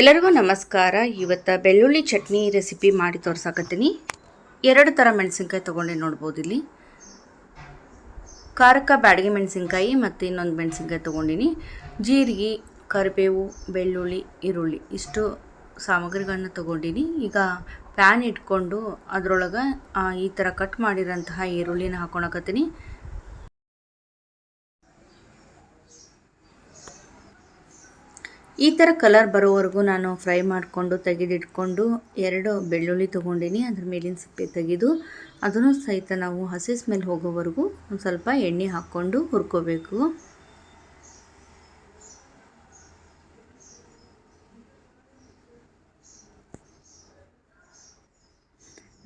ಎಲ್ಲರಿಗೂ ನಮಸ್ಕಾರ. ಇವತ್ತು ಬೆಳ್ಳುಳ್ಳಿ ಚಟ್ನಿ ರೆಸಿಪಿ ಮಾಡಿ ತೋರ್ಸಾಕತ್ತೀನಿ. ಎರಡು ಥರ ಮೆಣಸಿನ್ಕಾಯಿ ತೊಗೊಂಡೆ ನೋಡ್ಬೋದು ಇಲ್ಲಿ. ಖಾರಕ್ಕೆ ಬ್ಯಾಡಿಗೆ ಮೆಣಸಿನ್ಕಾಯಿ ಮತ್ತು ಇನ್ನೊಂದು ಮೆಣಸಿನ್ಕಾಯಿ ತೊಗೊಂಡಿನಿ. ಜೀರಿಗೆ, ಕರಿಬೇವು, ಬೆಳ್ಳುಳ್ಳಿ, ಈರುಳ್ಳಿ ಇಷ್ಟು ಸಾಮಗ್ರಿಗಳನ್ನ ತೊಗೊಂಡಿನಿ. ಈಗ ಪ್ಯಾನ್ ಇಟ್ಕೊಂಡು ಅದರೊಳಗೆ ಈ ಥರ ಕಟ್ ಮಾಡಿರೋಂತಹ ಈರುಳ್ಳಿನ ಹಾಕೊಳಕತ್ತೀನಿ. ಈ ಥರ ಕಲರ್ ಬರೋವರೆಗೂ ನಾನು ಫ್ರೈ ಮಾಡಿಕೊಂಡು ತೆಗೆದಿಟ್ಕೊಂಡು ಎರಡು ಬೆಳ್ಳುಳ್ಳಿ ತೊಗೊಂಡಿನಿ. ಅದ್ರ ಮೇಲಿನ ಸಿಪ್ಪೆ ತೆಗೆದು ಅದನ್ನು ಸಹಿತ ನಾವು ಹಸಿ ಸ್ಮೆಲ್ ಹೋಗೋವರೆಗೂ ಒಂದು ಸ್ವಲ್ಪ ಎಣ್ಣೆ ಹಾಕ್ಕೊಂಡು ಹುರ್ಕೋಬೇಕು.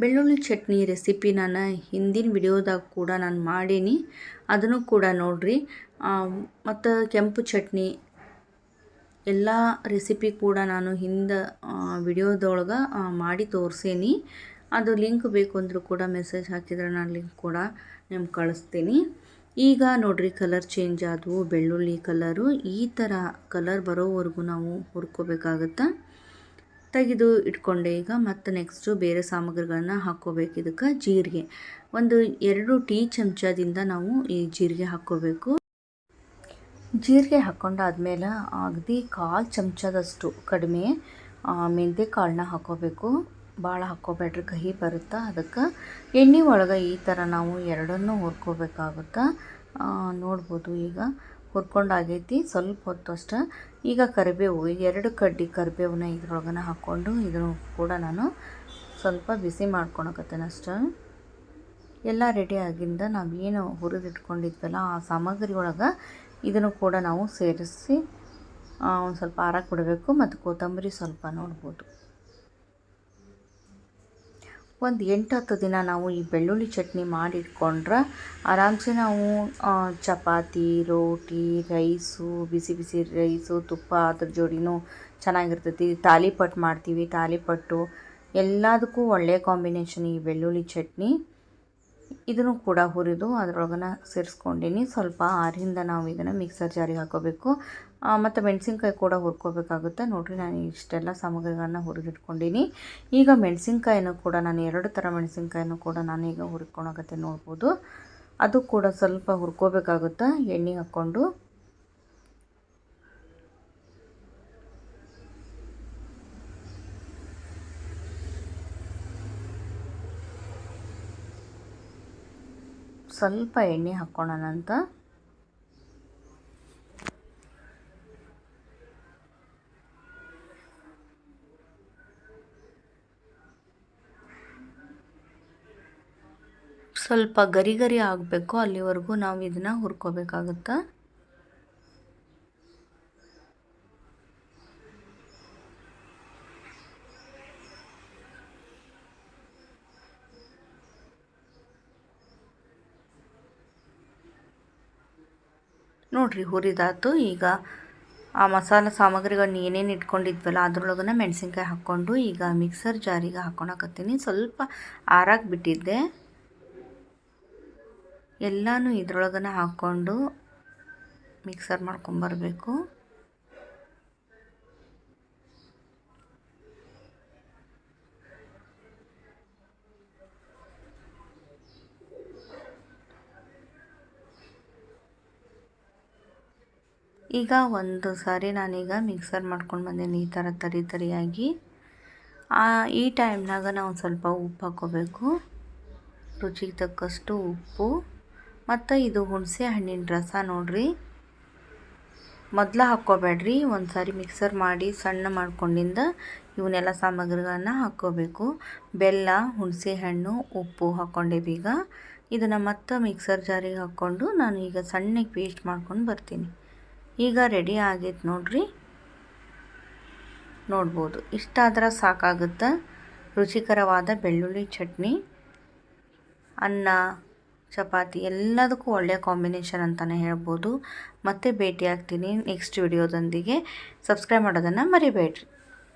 ಬೆಳ್ಳುಳ್ಳಿ ಚಟ್ನಿ ರೆಸಿಪಿ ನಾನು ಹಿಂದಿನ ವಿಡಿಯೋದಾಗ ಕೂಡ ನಾನು ಮಾಡೀನಿ. ಅದನ್ನು ಕೂಡ ನೋಡಿರಿ. ಮತ್ತು ಕೆಂಪು ಚಟ್ನಿ ಎಲ್ಲ ರೆಸಿಪಿ ಕೂಡ ನಾನು ಹಿಂದೆ ವಿಡಿಯೋದೊಳಗೆ ಮಾಡಿ ತೋರಿಸೇನಿ. ಅದು ಲಿಂಕ್ ಬೇಕು ಅಂದರೂ ಕೂಡ ಮೆಸೇಜ್ ಹಾಕಿದ್ರೆ ನಾನು ಲಿಂಕ್ ಕೂಡ ನಿಮ್ಗೆ ಕಳಿಸ್ತೀನಿ. ಈಗ ನೋಡಿರಿ ಕಲರ್ ಚೇಂಜ್ ಆದವು, ಬೆಳ್ಳುಳ್ಳಿ ಕಲರು ಈ ಥರ ಕಲರ್ ಬರೋವರೆಗೂ ನಾವು ಹುರ್ಕೋಬೇಕಾಗತ್ತೆ? ತೆಗೆದು ಇಟ್ಕೊಂಡೆ ಈಗ, ಮತ್ತು ನೆಕ್ಸ್ಟು ಬೇರೆ ಸಾಮಗ್ರಿಗಳನ್ನ ಹಾಕ್ಕೋಬೇಕು ಇದಕ್ಕೆ ಜೀರಿಗೆ. ಒಂದು ಎರಡು ಟೀ ಚಮಚದಿಂದ ನಾವು ಈ ಜೀರಿಗೆ ಹಾಕ್ಕೋಬೇಕು. ಜೀರಿಗೆ ಹಾಕ್ಕೊಂಡಾದ್ಮೇಲೆ ಅಗದಿ ಕಾಲು ಚಮಚದಷ್ಟು ಕಡಿಮೆ ಮೆಂತೆ ಕಾಳನ್ನ ಹಾಕ್ಕೋಬೇಕು ಭಾಳ ಹಾಕೋಬೇಡ್ರಿ, ಕಹಿ ಬರುತ್ತೆ ಅದಕ್ಕೆ. ಎಣ್ಣೆ ಒಳಗೆ ಈ ಥರ ನಾವು ಎರಡನ್ನೂ ಹುರ್ಕೋಬೇಕಾಗುತ್ತೆ. ನೋಡ್ಬೋದು ಈಗ. ಹುರ್ಕೊಂಡಾಗೈತಿ ಸ್ವಲ್ಪ ಹೊತ್ತು ಅಷ್ಟೆ. ಈಗ ಕರಿಬೇವು, ಎರಡು ಕಡ್ಡಿ ಕರಿಬೇವನ್ನ ಇದ್ರೊಳಗನ ಹಾಕ್ಕೊಂಡು ಇದನ್ನು ಕೂಡ ನಾನು ಸ್ವಲ್ಪ ಬಿಸಿ ಮಾಡ್ಕೊಳಕತ್ತೇನೆ ಅಷ್ಟೆ. ಎಲ್ಲ ರೆಡಿ ಆಗಿಂದ ನಾವು ಏನು ಹುರಿದಿಟ್ಕೊಂಡಿದ್ವಲ್ಲ, ಆ ಸಾಮಗ್ರಿ ಒಳಗೆ ಇದನ್ನು ಕೂಡ ನಾವು ಸೇರಿಸಿ ಒಂದು ಸ್ವಲ್ಪ ಆರ ಕೊಡಬೇಕು ಮತ್ತು ಕೊತ್ತಂಬರಿ ಸ್ವಲ್ಪ ನೋಡ್ಬೋದು. ಒಂದು ಎಂಟು ಹತ್ತು ದಿನ ನಾವು ಈ ಬೆಳ್ಳುಳ್ಳಿ ಚಟ್ನಿ ಮಾಡಿಟ್ಕೊಂಡ್ರೆ ಆರಾಮ್ಸೆ ನಾವು ಚಪಾತಿ, ರೋಟಿ, ರೈಸು, ಬಿಸಿ ಬಿಸಿ ರೈಸು, ತುಪ್ಪ ಅದ್ರ ಜೋಡಿನೂ ಚೆನ್ನಾಗಿರ್ತೈತಿ. ತಾಲಿಪಟ್ಟು ಮಾಡ್ತೀವಿ, ತಾಲಿಪಟ್ಟು ಎಲ್ಲದಕ್ಕೂ ಒಳ್ಳೆಯ ಕಾಂಬಿನೇಷನ್ ಈ ಬೆಳ್ಳುಳ್ಳಿ ಚಟ್ನಿ. ಇದನ್ನು ಕೂಡ ಹುರಿದು ಅದರೊಳಗನ ಸೇರಿಸ್ಕೊಂಡಿನಿ. ಸ್ವಲ್ಪ ಆರಿಂದ ನಾವು ಇದನ್ನು ಮಿಕ್ಸರ್ ಜಾರಿಗೆ ಹಾಕೋಬೇಕು. ಮತ್ತು ಮೆಣಸಿನ್ಕಾಯಿ ಕೂಡ ಹುರ್ಕೋಬೇಕಾಗುತ್ತೆ. ನೋಡಿರಿ, ನಾನು ಇಷ್ಟೆಲ್ಲ ಸಾಮಗ್ರಿಗಳನ್ನ ಹುರಿದಿಟ್ಕೊಂಡಿನಿ. ಈಗ ಮೆಣಸಿನ್ಕಾಯಿನೂ ಕೂಡ ನಾನು ಎರಡು ಥರ ಮೆಣಸಿನ್ಕಾಯಿನೂ ಕೂಡ ನಾನು ಈಗ ಹುರ್ಕೊಳಕತ್ತೆ ನೋಡ್ಬೋದು. ಅದು ಕೂಡ ಸ್ವಲ್ಪ ಹುರ್ಕೋಬೇಕಾಗುತ್ತೆ. ಎಣ್ಣೆ ಹಾಕ್ಕೊಂಡು ಸ್ವಲ್ಪ ಎಣ್ಣೆ ಹಾಕ್ಕೊಳ್ಳೋಣಂತ ಸ್ವಲ್ಪ ಗರಿ ಗರಿ ಆಗಬೇಕು ಅಲ್ಲಿವರೆಗೂ ನಾವು ಇದನ್ನು ಹುರ್ಕೋಬೇಕಾಗುತ್ತೆ? ನೋಡಿರಿ ಹುರಿದಾತು. ಈಗ ಆ ಮಸಾಲ ಸಾಮಗ್ರಿಗಳನ್ನ ಏನೇನು ಇಟ್ಕೊಂಡಿದ್ವಲ್ಲ, ಅದ್ರೊಳಗನ ಮೆಣಸಿನ್ಕಾಯಿ ಹಾಕ್ಕೊಂಡು ಈಗ ಮಿಕ್ಸರ್ ಜಾರಿಗೆ ಹಾಕ್ಕೊಳಕತ್ತೀನಿ ಸ್ವಲ್ಪ ಆರಾಗಿ ಬಿಟ್ಟಿದ್ದೆ. ಎಲ್ಲನೂ ಇದ್ರೊಳಗನ ಹಾಕ್ಕೊಂಡು ಮಿಕ್ಸರ್ ಮಾಡ್ಕೊಂಬರ್ಬೇಕು. ಈಗ ಒಂದು ಸಾರಿ ನಾನೀಗ ಮಿಕ್ಸರ್ ಮಾಡ್ಕೊಂಡು ಬಂದೀನಿ ಈ ಥರ ತರಿ ತರಿಯಾಗಿ. ಈ ಟೈಮ್ನಾಗ ನಾವು ಸ್ವಲ್ಪ ಉಪ್ಪು ಹಾಕ್ಕೋಬೇಕು ರುಚಿಗೆ ತಕ್ಕಷ್ಟು ಉಪ್ಪು. ಮತ್ತು ಇದು ಹುಣಸೆ ಹಣ್ಣಿನ ರಸ ನೋಡ್ರಿ. ಮೊದಲು ಹಾಕ್ಕೋಬೇಡ್ರಿ. ಒಂದು ಸಾರಿ ಮಿಕ್ಸರ್ ಮಾಡಿ ಸಣ್ಣ ಮಾಡ್ಕೊಂಡಿಂದ ಇವನ್ನೆಲ್ಲ ಸಾಮಗ್ರಿಗಳನ್ನ ಹಾಕ್ಕೋಬೇಕು. ಬೆಲ್ಲ, ಹುಣಸೆ ಹಣ್ಣು, ಉಪ್ಪು ಹಾಕ್ಕೊಂಡೇವಿ ಈಗ. ಇದನ್ನು ಮತ್ತೆ ಮಿಕ್ಸರ್ ಜಾರಿಗೆ ಹಾಕ್ಕೊಂಡು ನಾನು ಈಗ ಸಣ್ಣಗೆ ಪೇಸ್ಟ್ ಮಾಡ್ಕೊಂಡು ಬರ್ತೀನಿ. ಈಗ ರೆಡಿ ಆಗೈತೆ ನೋಡ್ರಿ. ನೋಡ್ಬೋದು. ಇಷ್ಟಾದ್ರೆ ಸಾಕಾಗುತ್ತೆ. ರುಚಿಕರವಾದ ಬೆಳ್ಳುಳ್ಳಿ ಚಟ್ನಿ, ಅನ್ನ, ಚಪಾತಿ ಎಲ್ಲದಕ್ಕೂ ಒಳ್ಳೆಯ ಕಾಂಬಿನೇಷನ್ ಅಂತಲೇ ಹೇಳ್ಬೋದು. ಮತ್ತೆ ಭೇಟಿ ಆಗ್ತೀನಿ ನೆಕ್ಸ್ಟ್ ವಿಡಿಯೋದೊಂದಿಗೆ ಸಬ್ಸ್ಕ್ರೈಬ್ ಮಾಡೋದನ್ನು ಮರಿಬೇಡ್ರಿ.